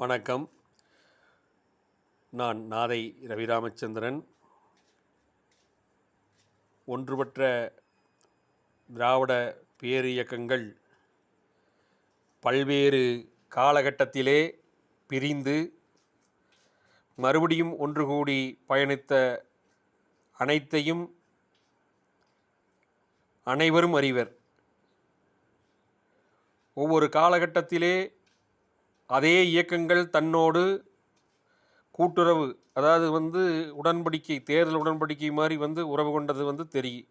வணக்கம். நான் நாதை ரவிராமச்சந்திரன். ஒன்றுபற்ற திராவிட பேரியக்கங்கள் பல்வேறு காலகட்டத்திலே பிரிந்து மறுபடியும் ஒன்று கூடி பயணித்த அனைத்தையும் அனைவரும் அறிவர். ஒவ்வொரு காலகட்டத்திலே அதே இயக்கங்கள் தன்னோடு கூட்டுறவு அதாவது வந்து உடன்படிக்கை தேர்தல் உடன்படிக்கை மாதிரி வந்து உறவு கொண்டது வந்து தெரியும்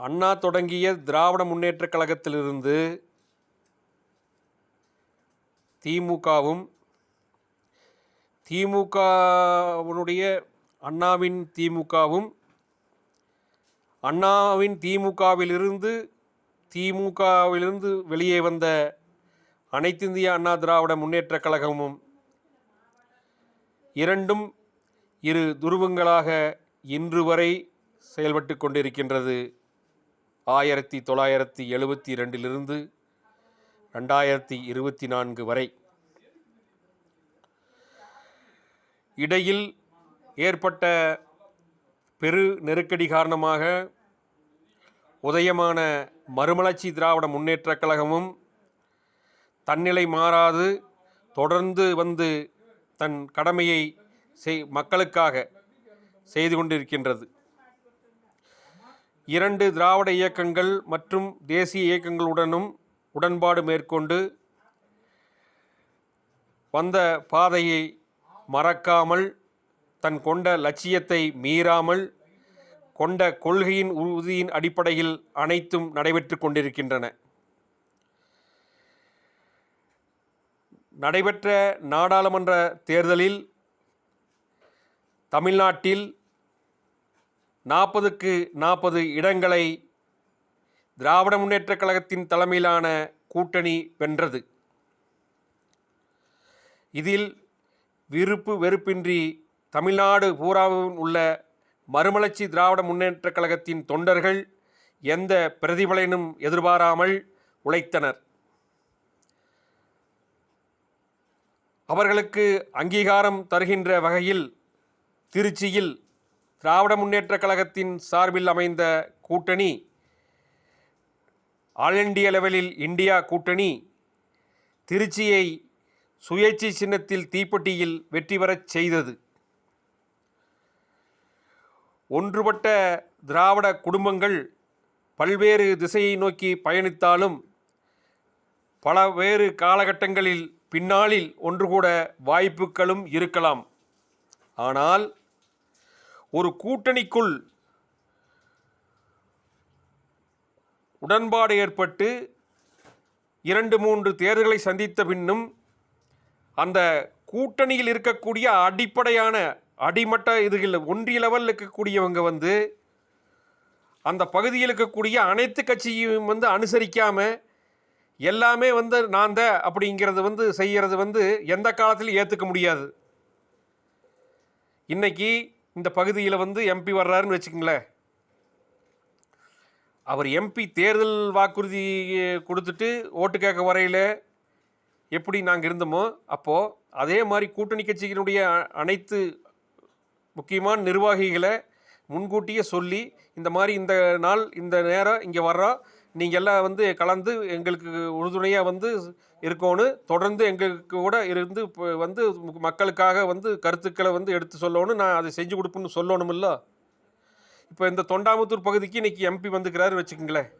அண்ணா தொடங்கிய திராவிட முன்னேற்றக் கழகத்திலிருந்து திமுகவும் திமுகவினுடைய அண்ணாவின் திமுகவும் அண்ணாவின் திமுகவிலிருந்து திமுகவிலிருந்து வெளியே வந்த அனைத்திந்திய அண்ணா திராவிட முன்னேற்றக் கழகமும் இரண்டும் இரு துருவங்களாக இன்று வரை செயல்பட்டு கொண்டிருக்கின்றது. ஆயிரத்தி தொள்ளாயிரத்தி எழுபத்தி ரெண்டிலிருந்து ரெண்டாயிரத்தி இருபத்தி நான்கு வரை. இடையில் ஏற்பட்ட பெரு நெருக்கடி காரணமாக உதயமான மறுமலர்ச்சி திராவிட முன்னேற்றக் கழகமும் தன்னிலை மாறாது தொடர்ந்து வந்து தன் கடமையை செய் மக்களுக்காக செய்து கொண்டிருக்கின்றது. இரண்டு திராவிட இயக்கங்கள் மற்றும் தேசிய இயக்கங்களுடனும் உடன்பாடு மேற்கொண்டு வந்த பாதையை மறக்காமல் தன் கொண்ட லட்சியத்தை மீறாமல் கொண்ட கொள்கையின் உறுதியின் அடிப்படையில் அனைத்தும் நடைபெற்று கொண்டிருக்கின்றன. நடைபெற்ற நாடாளுமன்ற தேர்தலில் தமிழ்நாட்டில் நாற்பதுக்கு நாற்பது இடங்களை திராவிட முன்னேற்றக் கழகத்தின் தலைமையிலான கூட்டணி வென்றது. இதில் விருப்பு வெறுப்பின்றி தமிழ்நாடு பூராவும் உள்ள மறுமலர்ச்சி திராவிட முன்னேற்ற கழகத்தின் தொண்டர்கள் எந்த பிரதிபலனும் எதிர்பாராமல் உழைத்தனர். அவர்களுக்கு அங்கீகாரம் தருகின்ற வகையில் திருச்சியில் திராவிட முன்னேற்றக் கழகத்தின் சார்பில் அமைந்த கூட்டணி ஆல் இண்டிய லெவலில் இந்தியா கூட்டணி திருச்சியை சுயேட்சை சின்னத்தில் தீப்பெட்டியில் வெற்றி பெறச் செய்தது. ஒன்றுபட்ட திராவிட குடும்பங்கள் பல்வேறு திசையை நோக்கி பயணித்தாலும் பல வேறு காலகட்டங்களில் பின்னாளில் ஒன்று கூட வாய்ப்புகளும் இருக்கலாம். ஆனால் ஒரு கூட்டணிக்குள் உடன்பாடு ஏற்பட்டு இரண்டு மூன்று தேர்தல்களை சந்தித்த பின்னும் அந்த கூட்டணியில் இருக்கக்கூடிய அடிப்படையான அடிமட்ட இதுகள் ஒன்றிய லெவலில் இருக்கக்கூடியவங்க வந்து அந்த பகுதியில் இருக்கக்கூடிய அனைத்து கட்சியும் வந்து அனுசரிக்காமல் எல்லாமே வந்து நான் தான் அப்படிங்கிறது வந்து செய்கிறது வந்து எந்த காலத்திலும் ஏற்றுக்க முடியாது. இன்னைக்கு இந்த பகுதியில் வந்து எம்பி வர்றாருன்னு வச்சுக்கங்களேன். அவர் எம்பி தேர்தல் வாக்குறுதி கொடுத்துட்டு ஓட்டு கேட்க வரையில் எப்படி நாங்கள் இருந்தோமோ அப்போது அதே மாதிரி கூட்டணி கட்சிகளுடைய அனைத்து முக்கியமான நிர்வாகிகளை முன்கூட்டியே சொல்லி இந்த மாதிரி இந்த நாள் இந்த நேரம் இங்கே வர்றோம் நீங்கள் எல்லாம் வந்து கலந்து எங்களுக்கு உறுதுணையாக வந்து இருக்கணும் தொடர்ந்து எங்களுக்கு கூட இருந்து இப்போ வந்து மக்களுக்காக வந்து கருத்துக்களை வந்து எடுத்து சொல்லணும் நான் அதை செஞ்சு கொடுப்பேன்னு சொல்லணுமில்ல? இப்போ இந்த தொண்டாமுத்தூர் பகுதிக்கு இன்றைக்கி எம்பி வந்துக்கிறாரு வச்சுக்கோங்களேன்.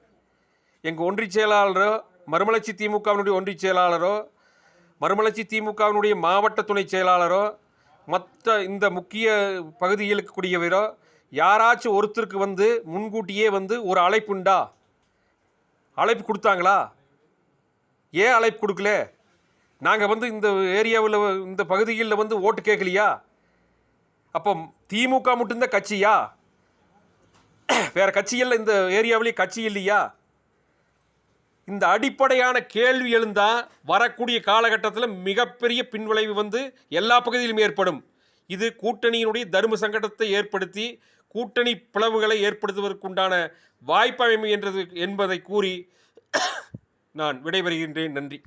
எங்கள் ஒன்றிய செயலாளரோ மறுமலர்ச்சி திமுகவினுடைய ஒன்றிய செயலாளரோ மறுமலர்ச்சி திமுகவினுடைய மாவட்ட துணை செயலாளரோ மற்ற இந்த முக்கிய பகுதியில் இருக்கக்கூடியவரோ யாராச்சும் ஒருத்தருக்கு வந்து முன்கூட்டியே வந்து ஒரு அழைப்புண்டா அழைப்பு கொடுத்தாங்களா? ஏன் அழைப்பு கொடுக்கல? நாங்கள் வந்து இந்த ஏரியாவில் இந்த பகுதிகளில் வந்து ஓட்டு கேட்கலையா? அப்போ திமுக மட்டும்தான் கட்சியா? வேறு கட்சிகளில் இந்த ஏரியாவிலேயே கட்சி இல்லையா? இந்த அடிப்படையான கேள்வி எழுந்தால் வரக்கூடிய காலகட்டத்தில் மிகப்பெரிய பின்விளைவு வந்து எல்லா பகுதியிலும் ஏற்படும். இது கூட்டணியினுடைய தர்ம சங்கடத்தை ஏற்படுத்தி கூட்டணி பிளவுகளை ஏற்படுத்துவதற்குண்டான வாய்ப்பமைமை என்றது என்பதை கூறி நான் விடைபெறுகின்றேன். நன்றி.